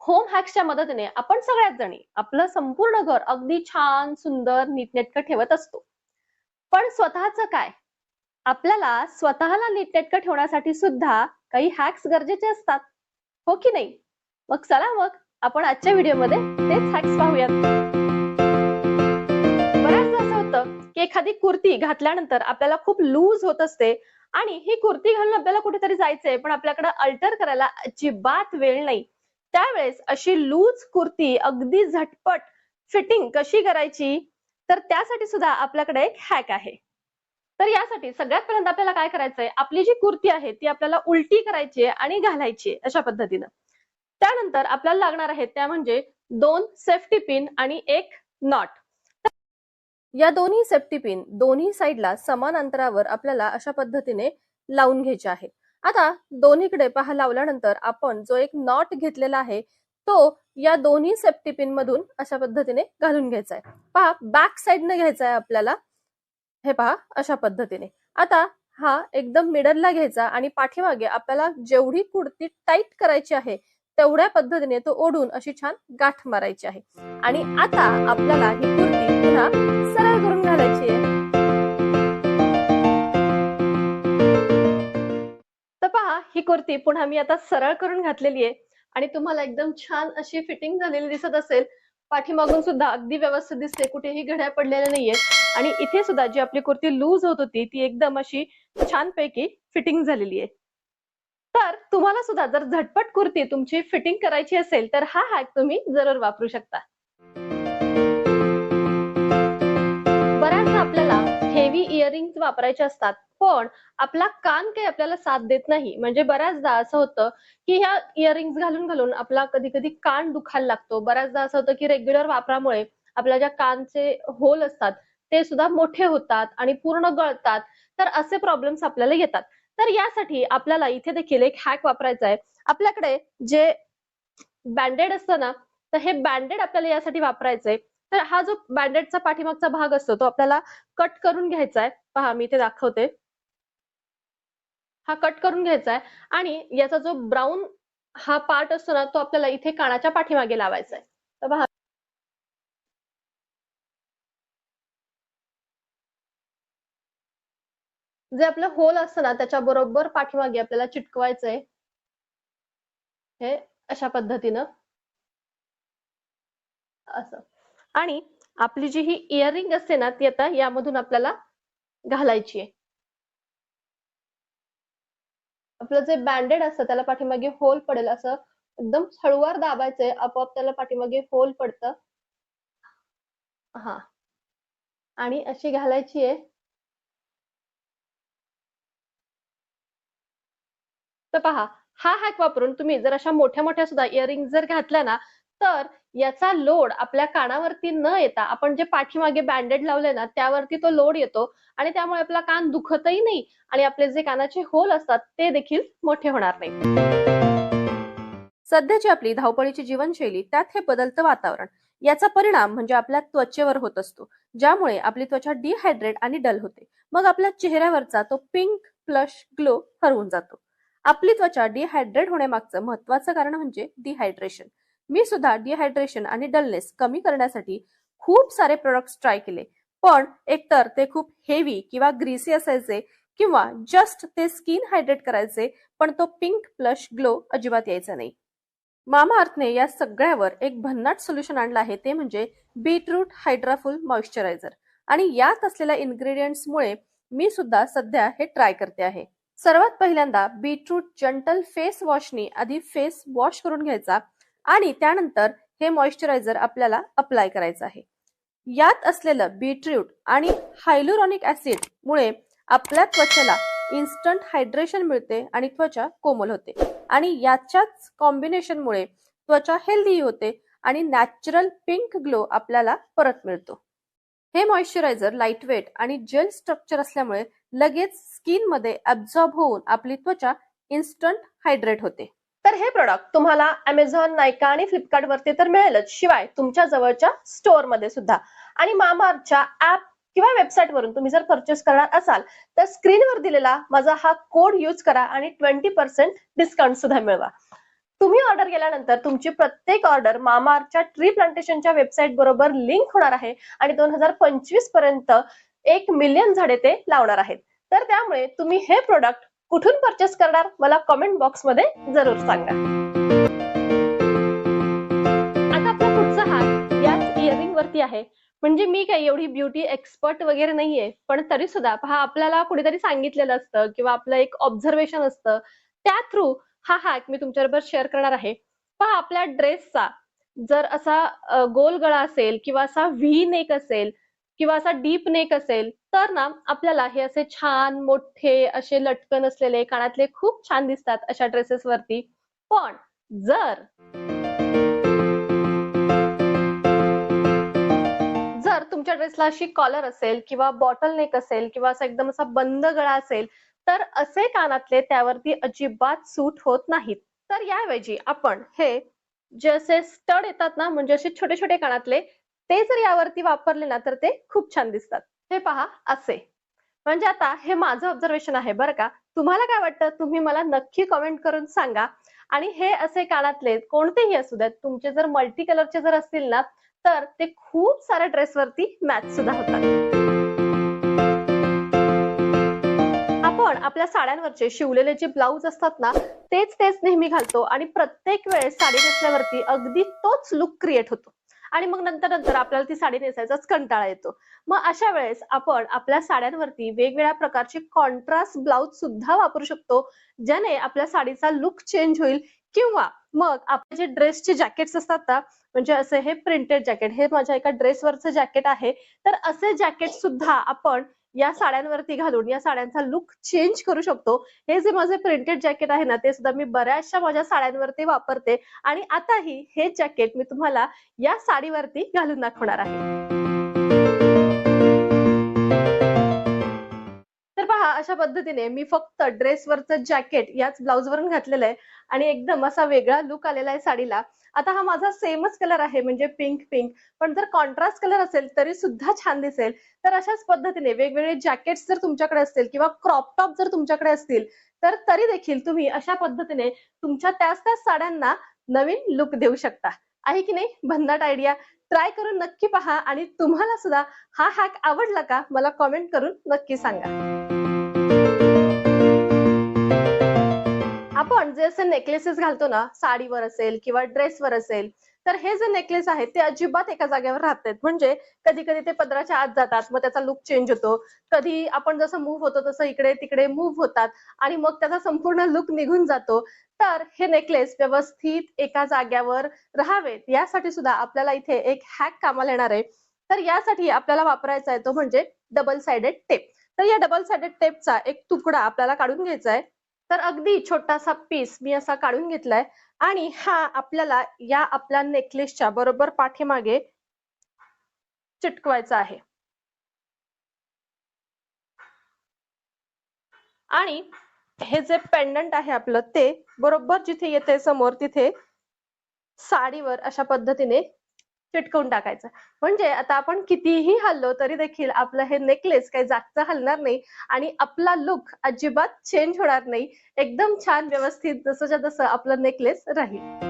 Home हॅक्सच्या मदतीने आपण सगळ्याच जणी आपलं संपूर्ण घर अगदी छान सुंदर नीटनेटकं ठेवत असतो. पण स्वतःच काय? आपल्याला स्वतःला नीटनेटकं ठेवण्यासाठी सुद्धा काही हॅक्स गरजेचे असतात. हो की नाही? मग चला मग आपण आजच्या व्हिडिओमध्ये तेच हॅक्स पाहूयात. बऱ्याचदा असं होतं की एखादी कुर्ती घातल्यानंतर आपल्याला खूप लूज होत असते आणि ही कुर्ती घालून आपल्याला कुठेतरी जायचंय पण आपल्याकडे अल्टर करायला अजिबात वेळ नाही. त्यावेळेस अशी लूज कुर्ती अगदी झटपट फिटिंग कशी करायची तर त्यासाठी सुद्धा आपल्याकडे एक हॅक आहे. तर यासाठी सगळ्यात पहिल्यांदा आपल्याला काय करायचंय आपली जी कुर्ती आहे ती आपल्याला उलटी करायची आहे आणि घालायची आहे अशा पद्धतीनं. त्यानंतर आपल्याला लागणार आहेत त्या म्हणजे दोन सेफ्टी पिन आणि एक नॉट या दोन्ही सेफ्टी पिन दोन्ही साईडला समान अंतरावर आपल्याला अशा पद्धतीने लावून घ्यायचे आहे. आता दोन्हीकडे पहा लावल्यानंतर आपण जो एक नॉट घेतलेला आहे तो या दोन्ही सेफ्टी पिन मधून अशा पद्धतीने घालून घ्यायचा आहे. पहा बॅक साईडने घ्यायचा आहे आपल्याला. हे पहा अशा पद्धतीने. आता हा एकदम मिडलला घ्यायचा आणि पाठीमागे आपल्याला जेवढी कुर्ती टाईट करायची आहे तेवढ्या पद्धतीने तो ओढून अशी छान गाठ मारायची आहे. आणि आता आपल्याला ही कुर्ती ही पुन्हा मी आता सरळ करून घातलेली आहे. आणि तुम्हाला एकदम छान अशी फिटिंग झालेली दिसत असेल. पाठीमागून सुद्धा अगदी व्यवस्थित दिसते. कुठेही घड्या पडलेल्या नाहीये आणि इथे सुद्धा जी आपली कुर्ती लूज होत होती ती एकदम अशी छानपैकी फिटिंग झालेली आहे. तर तुम्हाला सुद्धा जर झटपट कुर्ती तुमची फिटिंग करायची असेल तर हा हॅक तुम्ही जरूर वापरू शकता. हेवी इयरिंग वापरायचे असतात पण आपला कान काही आपल्याला साथ देत नाही. म्हणजे बऱ्याचदा असं होतं की ह्या इयरिंग्स घालून घालून आपला कधी कधी कान दुखायला लागतो. बऱ्याचदा असं होतं की रेग्युलर वापरामुळे आपल्या ज्या कानचे होल असतात ते सुद्धा मोठे होतात आणि पूर्ण गळतात. तर असे प्रॉब्लेम्स आपल्याला येतात. तर यासाठी आपल्याला इथे देखील एक हॅक वापरायचा आहे. आपल्याकडे जे बँडेड असतं ना तर हे बँडेड आपल्याला यासाठी वापरायचंय. तर हा जो बँडेडचा पाठीमागचा भाग असतो तो आपल्याला कट करून घ्यायचा आहे पहा मी इथे दाखवते. हा कट करून घ्यायचा आहे आणि याचा जो ब्राऊन हा पार्ट असतो ना तो आपल्याला इथे कानाच्या पाठीमागे लावायचा आहे तर पहा. जे आपलं होल असतं ना त्याच्या बरोबर पाठीमागे आपल्याला चिटकवायचंय. हे अशा पद्धतीनं. असं. आणि आपली जी ही इयरिंग असते ना ती आता यामधून आपल्याला घालायची आहे. आपलं जे बँडेड असतं त्याला पाठीमागे होल पडेल असं एकदम हळूवार दाबायचंय आपोआप त्याला पाठीमागे होल पडतं. हा. आणि अशी घालायची आहे. तर पहा हा हॅक वापरून तुम्ही जर अशा मोठ्या मोठ्या सुद्धा इयरिंग जर घातल्या ना तर याचा लोड आपल्या कानावरती न येता आपण जे पाठीमागे बँडेड लावले ना त्यावरती तो लोड येतो आणि त्यामुळे आपला कान दुखतही नाही आणि आपले जे कानाचे होल असतात ते देखील मोठे होणार नाही. सध्याची आपली धावपळीची जीवनशैली त्यात हे बदलतं वातावरण. याचा परिणाम म्हणजे आपल्या त्वचेवर होत असतो ज्यामुळे आपली त्वचा डिहायड्रेट आणि डल होते. मग आपल्या चेहऱ्यावरचा तो पिंक प्लश ग्लो हरवून जातो. आपली त्वचा डिहायड्रेट होण्यामागचं महत्वाचं कारण म्हणजे डिहायड्रेशन मी सुद्धा डिहायड्रेशन आणि डलनेस कमी करण्यासाठी खूप सारे प्रोडक्ट्स ट्राय केले. पण एकतर ते खूप हेवी किंवा ग्रीसी असायचे किंवा जस्ट ते स्किन हायड्रेट करायचे पण तो पिंक प्लश ग्लो अजिबात यायचा नाही. मामा अर्थने या सगळ्यावर एक भन्नाट सोल्युशन आणलं आहे ते म्हणजे बीटरूट हायड्राफुल मॉइश्चरायझर आणि यात असलेल्या इन्ग्रेडियंट्समुळे मी सुद्धा सध्या हे ट्राय करते आहे. सर्वात पहिल्यांदा बीटरूट जंटल फेस वॉशनी आधी फेस वॉश करून घ्यायचा. आणि त्यानंतर हे मॉइश्चरायझर आपल्याला अप्लाय करायचं आहे. यात असलेलं बीटरूट आणि हायलुरॉनिक ऍसिड मुळे आपल्या त्वचेला इन्स्टंट हायड्रेशन मिळते आणि त्वचा कोमल होते. आणि याच्याच कॉम्बिनेशनमुळे त्वचा हेल्दी होते आणि नॅचरल पिंक ग्लो आपल्याला परत मिळतो. हे मॉइश्चरायझर लाईटवेट आणि जेल स्ट्रक्चर असल्यामुळे लगेच स्किनमध्ये ॲब्झॉर्ब अब्झॉर्ब होऊन आपली त्वचा इन्स्टंट हायड्रेट होते. तर हे प्रोडक्ट तुम्हाला अमेझॉन नायका आणि फ्लिपकार्ट वरती तर मिळेलच. शिवाय तुमच्या जवळच्या स्टोअरमध्ये सुद्धा. आणि मामार्थच्या ऍप किंवा वेबसाईट वरून तुम्ही जर परचेस करणार असाल तर स्क्रीनवर दिलेला माझा हा कोड यूज करा आणि ट्वेंटी पर्सेंट डिस्काउंट सुद्धा मिळवा. तुम्ही ऑर्डर केल्यानंतर तुमची प्रत्येक ऑर्डर मामाच्या ट्री प्लांटेशनच्या वेबसाईट बरोबर लिंक होणार आहे आणि दोन हजार पंचवीसपर्यंत एक मिलियन झाडे ते लावणार आहेत. तर त्यामुळे तुम्ही हे प्रोडक्ट कुठून परचेस करणार? मला कमेंट बॉक्समध्ये जरूर सांगा. आता आपला पुढचा हात याच इयरिंग वरती आहे. म्हणजे मी काही एवढी ब्युटी एक्सपर्ट वगैरे नाहीये पण तरी सुद्धा पहा आपल्याला कुठेतरी सांगितलेलं असतं किंवा आपलं एक ऑब्झर्वेशन असतं. त्या थ्रू हा हॅक मी तुमच्याबरोबर शेअर करणार आहे. पहा आपल्या ड्रेसचा जर असा गोल गळा असेल किंवा असा व्ही नेक असेल किंवा असा डीप नेक असेल तर ना आपल्याला हे असे छान मोठे असे लटकन असलेले कानातले खूप छान दिसतात अशा ड्रेसेस वरती. पण जर जर तुमच्या ड्रेसला अशी कॉलर असेल किंवा बॉटल नेक असेल किंवा असा एकदम असा बंद गळा असेल तर असे कानातले त्यावरती अजिबात सूट होत नाहीत. तर याऐवजी आपण हे जे असे स्टड येतात ना म्हणजे असे छोटे छोटे कानातले ते जर यावरती वापरले ना तर ते खूप छान दिसतात. हे पहा असे. म्हणजे आता हे माझं ऑब्झर्वेशन आहे बरं का. तुम्हाला काय वाटतं? तुम्ही मला नक्की कमेंट करून सांगा. आणि हे असे कानातले कोणतेही असू द्यात तुमचे जर मल्टी कलरचे जर असतील ना तर ते खूप साऱ्या ड्रेसवरती मॅच सुद्धा होतात. आपण आपल्या साड्यांवरचे शिवलेले जे ब्लाऊज असतात ना तेच तेच नेहमी घालतो. आणि प्रत्येक वेळेस साडी नेसल्यावरती अगदी तोच लुक क्रिएट होतो. आणि मग नंतर नंतर आपल्याला ती साडी नेसायचाच कंटाळा येतो. मग अशा वेळेस आपण आपल्या साड्यांवरती वेगवेगळ्या प्रकारचे कॉन्ट्रास्ट ब्लाऊज सुद्धा वापरू शकतो ज्याने आपल्या साडीचा लुक चेंज होईल किंवा मग आपले जे ड्रेसचे जॅकेट्स असतात ना म्हणजे असे हे प्रिंटेड जॅकेट हे माझ्या एका ड्रेसवरचं जॅकेट आहे तर असे जॅकेट सुद्धा आपण या साड्यांवरती घालून या साड्यांचा लुक चेंज करू शकतो. हे जे माझे प्रिंटेड जॅकेट आहे ना ते सुद्धा मी बऱ्याचशा माझ्या साड्यांवरती वापरते. आणि आताही हे जॅकेट मी तुम्हाला या साडीवरती घालून दाखवणार आहे. पहा अशा पद्धतीने मी फक्त ड्रेसवरचं जॅकेट याच ब्लाऊजवरून घातलेलं आहे आणि एकदम असा वेगळा लुक आलेला आहे साडीला. आता हा माझा सेमच कलर आहे म्हणजे पिंक पिंक पण जर कॉन्ट्रास्ट कलर असेल तरी सुद्धा छान दिसेल. तर अशाच पद्धतीने वेगवेगळे जॅकेट्स जर तुमच्याकडे असतील किंवा क्रॉप टॉप जर तुमच्याकडे असतील तर तरी देखील तुम्ही अशा पद्धतीने तुमच्या त्याच त्याच साड्यांना नवीन लुक देऊ शकता. आहे की नाही? भन्नाट आयडिया ट्राय करून नक्की पहा आणि तुम्हाला सुद्धा हा हॅक आवडला का मला कमेंट करून नक्की सांगा. जे असे नेकलेसेस घालतो ना साडीवर असेल किंवा ड्रेसवर असेल तर हे जे नेकलेस आहेत ते अजिबात एका जागेवर राहत नाहीत. म्हणजे कधी कधी ते पदराच्या आत जातात मग त्याचा लुक चेंज होतो. कधी आपण जसं मूव्ह होतो तसं इकडे तिकडे मूव्ह होतात आणि मग त्याचा संपूर्ण लुक निघून जातो. तर हे नेकलेस व्यवस्थित एका जाग्यावर राहावेत. यासाठी सुद्धा आपल्याला इथे एक हॅक कामाला येणार आहे. तर यासाठी आपल्याला वापरायचा आहे तो म्हणजे डबल साइडेड टेप तर या डबल साइडेड टेपचा एक तुकडा आपल्याला काढून घ्यायचा आहे. तर अगदी छोटासा पीस मी असा काढून घेतलाय. आणि हा आपल्याला या आपल्या नेकलेसच्या बरोबर पाठीमागे चिटकवायचा आहे. आणि हे जे पेंडंट आहे आपलं ते बरोबर जिथे येते समोर तिथे साडीवर अशा पद्धतीने चिटकवून टाकायचं. म्हणजे आता आपण कितीही हल्लो तरी देखील आपलं हे नेकलेस काही जागचं हलणार नाही आणि आपला लुक अजिबात चेंज होणार नाही. एकदम छान व्यवस्थित जसंच्या तसं आपलं नेकलेस राहील.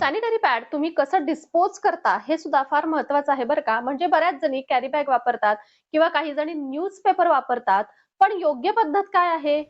सॅनिटरी पॅड तुम्ही कसं डिस्पोज करता हे सुद्धा फार महत्वाचं आहे बरं का. म्हणजे बऱ्याच जणी कॅरी बॅग वापरतात किंवा काही जणी न्यूजपेपर वापरतात. पण योग्य पद्धत काय आहे?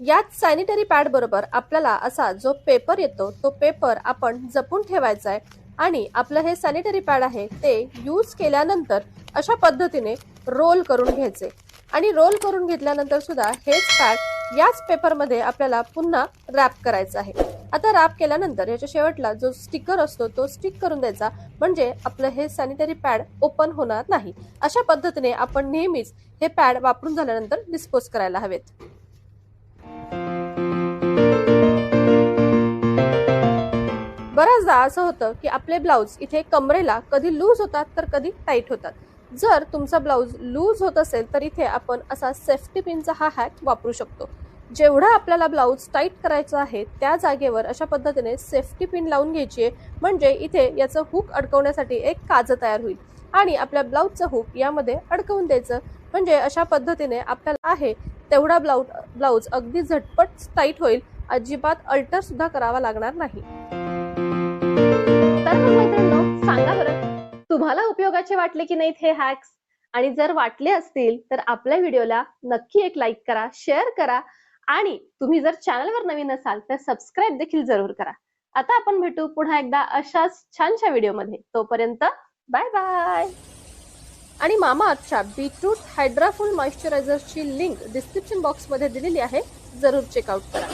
यात सॅनिटरी पॅड बरोबर आपल्याला असा जो पेपर येतो तो पेपर आपण जपून ठेवायचा आहे आणि आपलं हे सॅनिटरी पॅड आहे ते यूज केल्यानंतर अशा पद्धतीने रोल करून घ्यायचे. आणि रोल करून घेतल्यानंतर सुद्धा हेच पॅड याच पेपरमध्ये आपल्याला पुन्हा रॅप करायचं आहे. आता रॅप केल्यानंतर याच्या शेवटला जो स्टिकर असतो तो स्टिक करून द्यायचा. म्हणजे आपलं हे सॅनिटरी पॅड ओपन होणार नाही. अशा पद्धतीने आपण नेहमीच हे पॅड वापरून झाल्यानंतर डिस्पोज करायला हवेत. बऱ्याचदा असं होतं की आपले ब्लाऊज इथे कमरेला कधी लूज होतात तर कधी टाईट होतात. जर तुमचा ब्लाऊज लूज होत असेल तर इथे आपण असा सेफ्टी पिनचा हा हॅक वापरू शकतो. जेवढा आपल्याला ब्लाऊज टाईट करायचा आहे त्या जागेवर अशा पद्धतीने सेफ्टी पिन लावून घ्यायची आहे. म्हणजे इथे याचं हुक अडकवण्यासाठी एक काजं तयार होईल. आणि आपल्या ब्लाऊजचं हुक यामध्ये अडकवून द्यायचं. म्हणजे अशा पद्धतीने आपल्याला आहे तेवढा ब्लाऊज ब्लाऊज अगदी झटपट टाईट होईल. अजिबात अल्टर सुद्धा करावा लागणार नाही. तर मैत्रिणींनो सांगा बरं तुम्हाला उपयोगाचे वाटले की नाहीत हे हॅक्स आणि जर वाटले असतील तर आपल्या व्हिडिओला नक्की एक लाईक करा शेअर करा. आणि तुम्ही जर चॅनलवर नवीन असाल तर सबस्क्राईब देखील जरूर करा. आता आपण भेटू पुन्हा एकदा अशाच छानशा व्हिडिओमध्ये. तोपर्यंत बाय बाय आणि मामाअर्थच्या बीटरूट हायड्राफुल मॉइश्चरायझरची लिंक डिस्क्रिप्शन बॉक्समध्ये दिलेली आहे. जरूर चेकआउट करा.